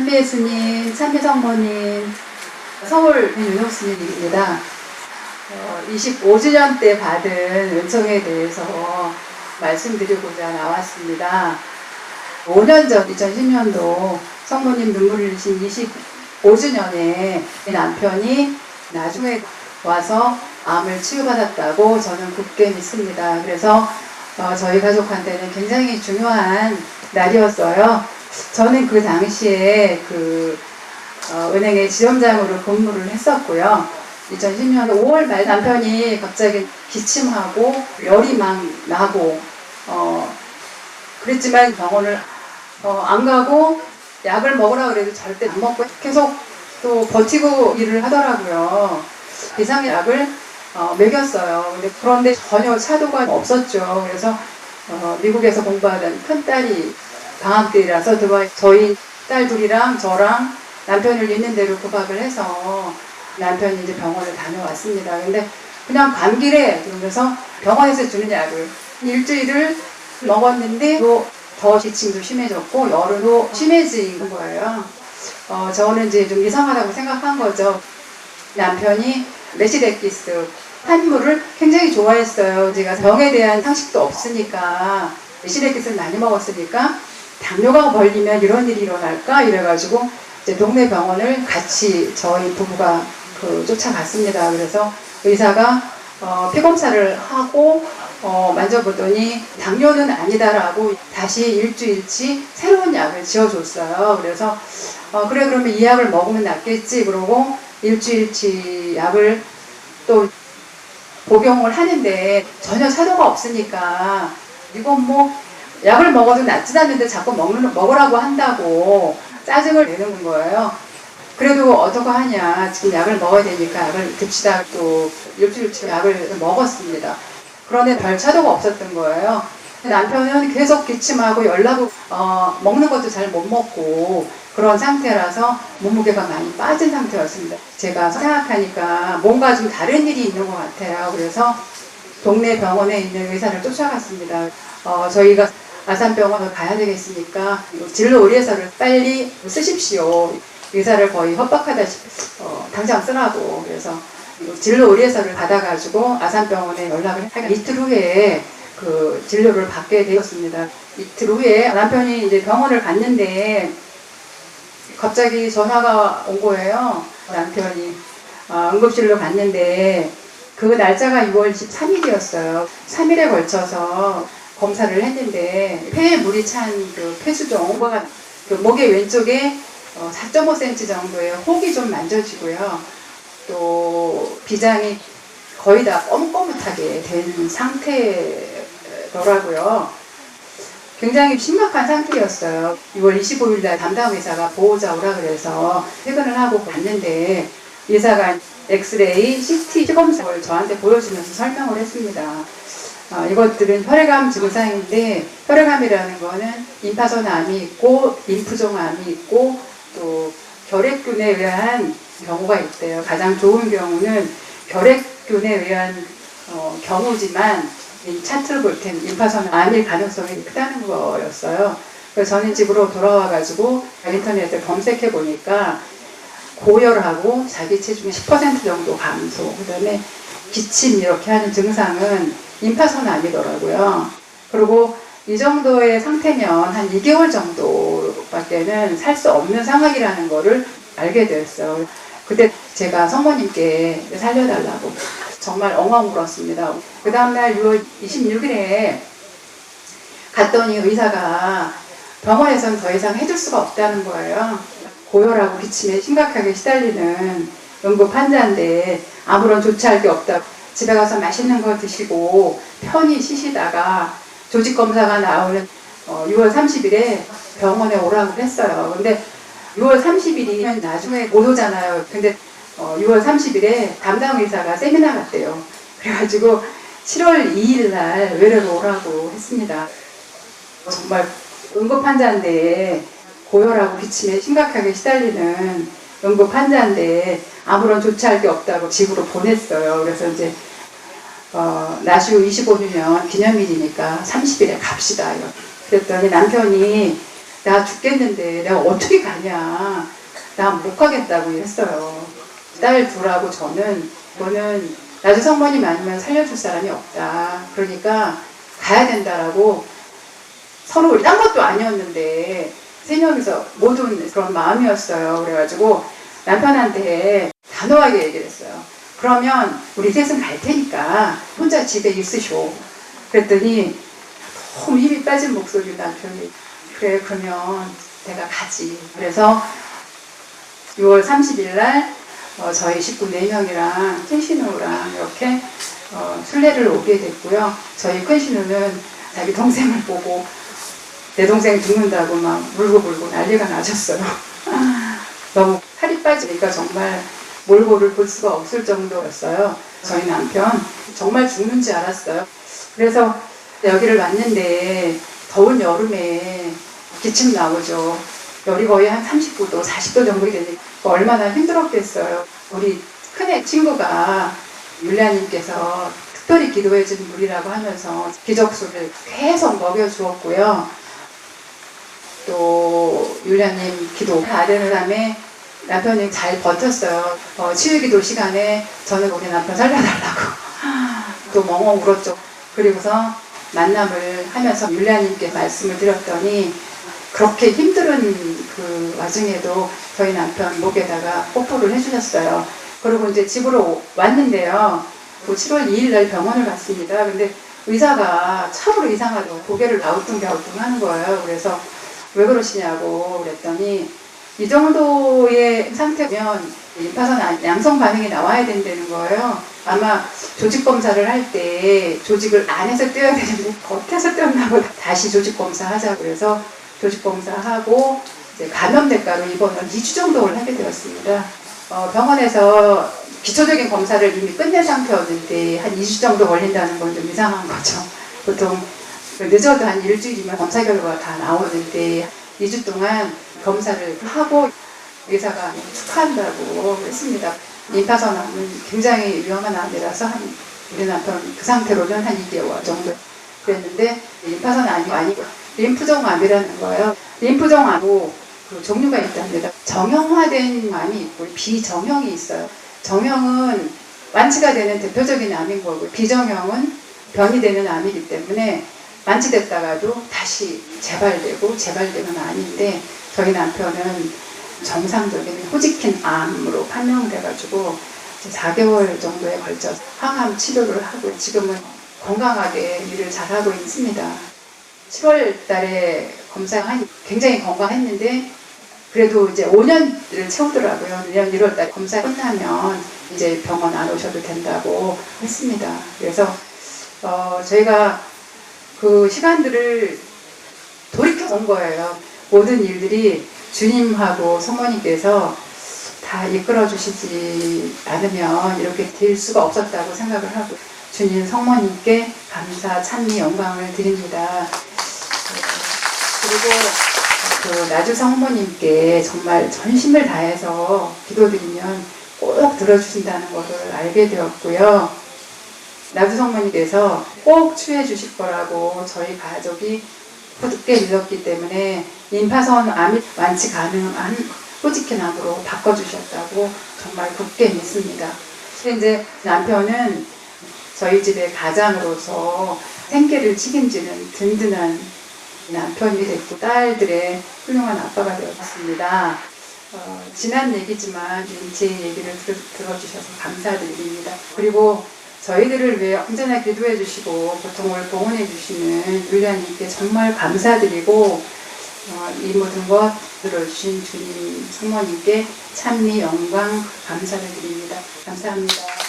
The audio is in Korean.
참비의 스님, 참비 성모님, 서울 윤호 스님입니다. 어, 25주년 때 받은 은총에 대해서 말씀드리고자 나왔습니다. 5년 전, 2010년도 성모님 눈물 흘리신 25주년에 남편이 나중에 와서 암을 치유받았다고 저는 굳게 믿습니다. 그래서 어, 저희 가족한테는 굉장히 중요한 날이었어요. 저는 그 당시에 그 어, 은행의 지점장으로 근무를 했었고요. 2010년 5월 말 남편이 갑자기 기침하고 열이 막 나고 어, 그랬지만 병원을 어, 안 가고 약을 먹으라 그래도 절대 안 먹고 계속 또 버티고 일을 하더라고요. 비상약을 어, 먹였어요. 근데 그런데 전혀 차도가 없었죠. 그래서 어, 미국에서 공부하던 큰 딸이 방학 때라서 저희 딸 둘이랑 저랑 남편을 있는 대로 구박을 해서 남편이 이제 병원을 다녀왔습니다. 근데 그냥 감기래 그러면서 병원에서 주는 약을 일주일을 먹었는데 또더 기침도 심해졌고 열도 심해진 거예요. 어, 저는 이제 좀 이상하다고 생각한 거죠. 남편이 메시데키스 한물을 굉장히 좋아했어요. 제가 병에 대한 상식도 없으니까 메시데키스를 많이 먹었으니까 당뇨가 걸리면 이런 일이 일어날까 이래가지고 이제 동네 병원을 같이 저희 부부가 그 쫓아갔습니다. 그래서 의사가 어, 피 검사를 하고 어, 만져보더니 당뇨는 아니다라고 다시 일주일치 새로운 약을 지어줬어요. 그래서 어, 그래 그러면 이 약을 먹으면 낫겠지 그러고 일주일치 약을 또 복용을 하는데 전혀 사도가 없으니까 이건 뭐 약을 먹어도 낫지 않는데 자꾸 먹는, 먹으라고 한다고 짜증을 내는 거예요. 그래도 어떻게 하냐. 지금 약을 먹어야 되니까 약을 듭시다. 또 일주일치 약을 먹었습니다. 그런데 별 차도가 없었던 거예요. 남편은 계속 기침하고 열나고 어, 먹는 것도 잘 못 먹고 그런 상태라서 몸무게가 많이 빠진 상태였습니다. 제가 생각하니까 뭔가 좀 다른 일이 있는 것 같아요. 그래서 동네 병원에 있는 의사를 쫓아갔습니다. 어, 저희가 아산병원을 가야 되겠으니까 진로 의뢰서를 빨리 쓰십시오. 의사를 거의 협박하다시피 어, 당장 쓰라고 그래서 진로 의뢰서를 받아가지고 아산병원에 연락을 하니까 이틀 후에 그 진료를 받게 되었습니다. 이틀 후에 남편이 이제 병원을 갔는데 갑자기 전화가 온 거예요. 남편이 어, 응급실로 갔는데 그 날짜가 6월 13일이었어요. 3일에 걸쳐서 검사를 했는데 폐에 물이 찬 그 폐수종, 오가 그 목의 왼쪽에 어, 4.5cm 정도의 혹이 좀 만져지고요. 또 비장이 거의 다 껌껌하게 된 상태더라고요. 굉장히 심각한 상태였어요. 6월 25일 날 담당 의사가 보호자 오라 그래서 퇴근을 하고 갔는데 의사가 엑스레이, CT 시검사를 저한테 보여주면서 설명을 했습니다. 어, 이것들은 혈액암 증상인데 혈액암이라는 거는 임파선암이 있고 임푸종암이 있고 또 결핵균에 의한 경우가 있대요. 가장 좋은 경우는 결핵균에 의한 어, 경우지만 이 차트를 볼 때는 임파선암 암일 가능성이 크다는 거였어요. 그래서 저는 집으로 돌아와가지고 인터넷에 검색해 보니까 고열하고 자기 체중의 10% 정도 감소, 그 다음에 기침 이렇게 하는 증상은 임파선암이더라고요. 그리고 이 정도의 상태면 한 2개월 정도밖에는 살 수 없는 상황이라는 거를 알게 되었어요. 그때 제가 성모님께 살려달라고 정말 엉엉 울었습니다. 그 다음날 6월 26일에 갔더니 의사가 병원에서는 더 이상 해줄 수가 없다는 거예요. 고열하고 기침에 심각하게 시달리는 응급 환자인데 아무런 조치할 게 없다. 집에 가서 맛있는 거 드시고 편히 쉬시다가 조직 검사가 나오는 어, 6월 30일에 병원에 오라고 했어요. 근데 6월 30일이면 나중에 못 오잖아요. 근데 어, 6월 30일에 담당 의사가 세미나 갔대요. 그래가지고 7월 2일 날 외래로 오라고 했습니다. 정말 응급 환자인데 고열하고 기침에 심각하게 시달리는 응급 환자인데 아무런 조치할 게 없다고 집으로 보냈어요. 그래서 이제 어, 나시우 25주년 기념일이니까 30일에 갑시다. 그랬더니 남편이 나 죽겠는데 내가 어떻게 가냐. 나 못 가겠다고 했어요. 딸 둘하고 저는 저는 나주 성모님 아니면 살려줄 사람이 없다. 그러니까 가야 된다라고 서로 우리 딴 것도 아니었는데 세 명이서 모든 그런 마음이었어요. 그래가지고 남편한테 단호하게 얘기를 했어요. 그러면 우리 셋은 갈 테니까 혼자 집에 있으쇼. 그랬더니 너무 힘이 빠진 목소리 남편이 그래 그러면 내가 가지. 그래서 6월 30일 날 어, 저희 식구 4명이랑 큰 신우랑 이렇게 어, 순례를 오게 됐고요. 저희 큰 신우는 자기 동생을 보고 내 동생 죽는다고 막 울고 불고 난리가 나셨어요. 너무 살이 빠지니까 정말 몰골을 볼 수가 없을 정도였어요. 저희 남편 정말 죽는지 알았어요. 그래서 여기를 왔는데 더운 여름에 기침 나오죠. 열이 거의 한 39도, 40도 정도 되니까 얼마나 힘들었겠어요. 우리 큰애 친구가 율리아님께서 특별히 기도해준 물이라고 하면서 기적수를 계속 먹여주었고요. 또 율리아님 기도 다 되는 다음에 남편이 잘 버텼어요. 어, 치유기도 시간에 저는 우리 남편 살려달라고 또 멍멍 울었죠. 그리고서 만남을 하면서 율리아님께 말씀을 드렸더니 그렇게 힘든 그 와중에도 저희 남편 목에다가 뽀뽀를 해주셨어요. 그리고 이제 집으로 왔는데요. 그 7월 2일 날 병원을 갔습니다. 근데 의사가 참으로 이상하다고 고개를 나우뚱 갸우뚱 하는 거예요. 그래서 왜 그러시냐고 그랬더니 이 정도의 상태면 임파선 양성 반응이 나와야 된다는 거예요. 아마 조직 검사를 할 때 조직을 안에서 떼어야 되는데 겉에서 떼었나 보다. 다시 조직 검사 하자 그래서 조직 검사하고 이제 감염대가로 입원을 2주 정도를 하게 되었습니다. 어, 병원에서 기초적인 검사를 이미 끝낸 상태였는데 한 2주 정도 걸린다는 건 좀 이상한 거죠. 보통 늦어도 한 일주일이면 검사 결과가 다 나오는데 2주 동안 검사를 하고 의사가 축하한다고 했습니다. 임파선암은 굉장히 위험한 암이라서 한 우리 남편 그 상태로는 한 2개월 정도 그랬는데 임파선암이 아니고 림프종암이라는 거예요. 림프종암도 그 종류가 있답니다. 정형화된 암이 있고 비정형이 있어요. 정형은 완치가 되는 대표적인 암인 거고 비정형은 변이 되는 암이기 때문에 완치됐다가도 다시 재발되고 재발되는 암인데 저희 남편은 정상적인 호지킨 암으로 판명돼가지고 이제 4개월 정도에 걸쳐 항암 치료를 하고 지금은 건강하게 일을 잘하고 있습니다. 7월 달에 검사하니 굉장히 건강했는데 그래도 이제 5년을 채우더라고요. 내년 1월 달에 검사 끝나면 이제 병원 안 오셔도 된다고 했습니다. 그래서 어, 저희가 그 시간들을 돌이켜 온 거예요. 모든 일들이 주님하고 성모님께서 다 이끌어 주시지 않으면 이렇게 될 수가 없었다고 생각을 하고 주님 성모님께 감사, 찬미, 영광을 드립니다. 그리고 그 나주 성모님께 정말 전심을 다해서 기도드리면 꼭 들어주신다는 것을 알게 되었고요. 나주 성모님께서 꼭 취해 주실 거라고 저희 가족이 굳게 믿었기 때문에 임파선 암이 완치 가능한 호지킨 암으로 바꿔주셨다고 정말 굳게 믿습니다. 이제 남편은 저희 집의 가장으로서 생계를 책임지는 든든한 남편이 됐고 딸들의 훌륭한 아빠가 되었습니다. 어, 지난 얘기지만 제 얘기를 들, 들어주셔서 감사드립니다. 그리고 저희들을 위해 언제나 기도해 주시고 고통을 봉헌해 주시는 율리아님께 정말 감사드리고 어, 이 모든 것 들어주신 주님 성모님께 찬미 영광 감사를 드립니다. 감사합니다.